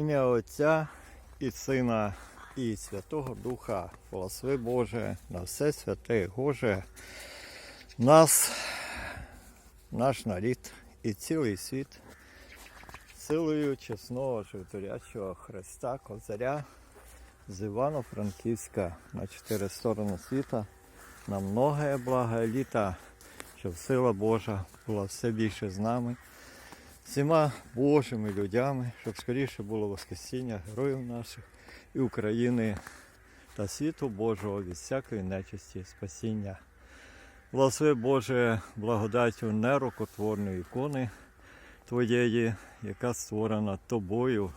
Ім'я Отця і Сина і Святого Духа, благослови Боже, на все святе Боже, нас, наш нарід і цілий світ, силою чесного животворячого Христа, Козаря з Івано-Франківська на чотири сторони світа, на многое благе літа, щоб сила Божа була все більше з нами всіма Божими людьми, щоб скоріше було Воскресіння героїв наших і України та світу Божого від всякої нечисті спасіння. Благослови Боже благодаттю нерокотворної ікони Твоєї, яка створена Тобою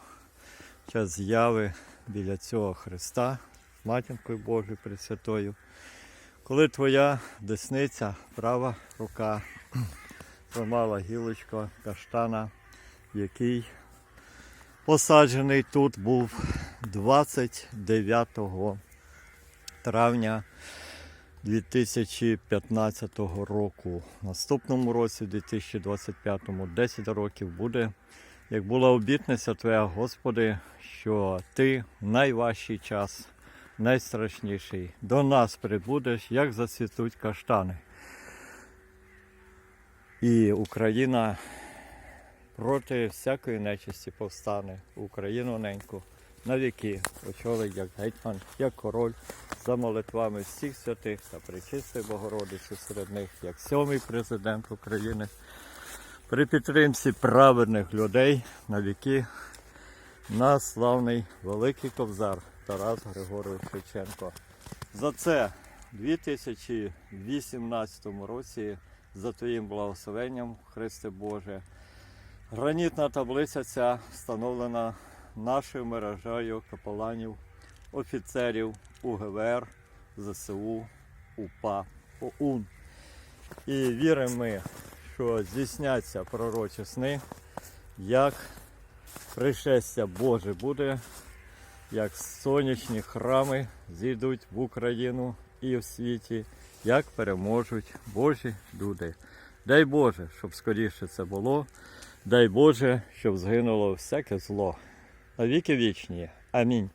час зяви біля цього Христа, Матінкою Божою Пресвятою. Коли Твоя десниця, права рука тримала гілочка каштана, який посаджений тут був 29 травня 2015 року. В наступному році, 2025, 10 років буде, як була обітниця Твоя, Господи, що Ти в найважчий час, найстрашніший, до нас прибудеш, як зацвітуть каштани. І Україна проти всякої нечисті повстане. Україну неньку на віки очолить як гетьман, як король, за молитвами всіх святих та причистої Богородиці серед них, як сьомий президент України. При підтримці праведних людей на віки наш славний великий ковзар Тарас Григорович Шевченко. За це в 2018 році за Твоїм благословенням, Христе Боже. Гранітна таблиця ця встановлена нашою мережею капеланів, офіцерів УГВР, ЗСУ, УПА, ОУН. І віримо ми, що здійсняться пророчі сни, як пришестя Боже буде, як сонячні храми зійдуть в Україну і в світі, як переможуть Божі люди. Дай Боже, щоб скоріше це було. Дай Боже, щоб згинуло всяке зло. Навіки вічні. Амінь.